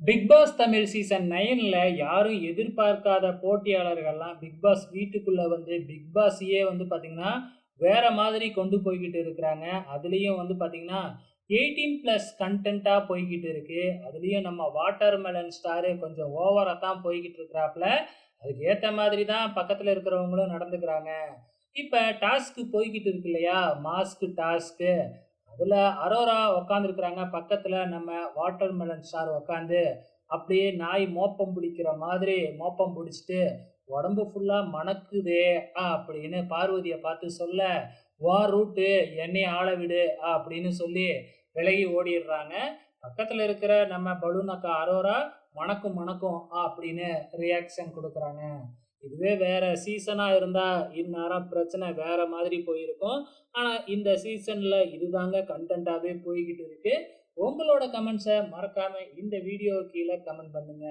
Big pass Tamil season நைனில் யாரும் எதிர்பார்க்காத போட்டியாளர்கள்லாம் பிக் பாஸ் வீட்டுக்குள்ளே வந்து பிக் பாஸையே வந்து பார்த்திங்கன்னா வேறு மாதிரி கொண்டு போய்கிட்டு இருக்கிறாங்க. அதுலேயும் வந்து பார்த்திங்கன்னா எயிட்டீன் ப்ளஸ் கண்டென்ட்டாக போய்கிட்டு இருக்குது அதுலேயும் நம்ம வாட்டர் மெலன் ஸ்டாரு கொஞ்சம் ஓவராக தான் போய்கிட்டு இருக்கிறாப்புல. அதுக்கு ஏற்ற மாதிரி தான் பக்கத்தில் இருக்கிறவங்களும் நடந்துக்கிறாங்க. இப்போ டாஸ்க்கு போய்கிட்டு இருக்கு இல்லையா? மாஸ்க்கு டாஸ்க்கு அதுல அரோரா உக்காந்துருக்குறாங்க. பக்கத்துல நம்ம வாட்டர் மெலன் சார் உக்காந்து அப்படியே நாய் மோப்பம் பிடிக்கிற மாதிரி மோப்பம் பிடிச்சிட்டு உடம்பு ஃபுல்லா மணக்குதே ஆ அப்படின்னு பார்வதியை பார்த்து சொல்ல வா ரூட்டு என்னை ஆள விடு ஆ அப்படின்னு சொல்லி விலகி ஓடிடுறாங்க. பக்கத்துல இருக்கிற நம்ம பலூனக்கா அரோரா மணக்கும் மணக்கும் ஆ அப்படின்னு ரியாக்ஷன் கொடுக்குறாங்க. இதுவே வேற சீசனாக இருந்தால் இந்நேரம் பிரச்சனை வேற மாதிரி போயிருக்கும். ஆனால் இந்த சீசனில் இதுதாங்க கண்டென்ட்டாகவே போய்கிட்டு இருக்கு. உங்களோட கமெண்ட்ஸை மறக்காம இந்த வீடியோ கீழே கமெண்ட் பண்ணுங்க.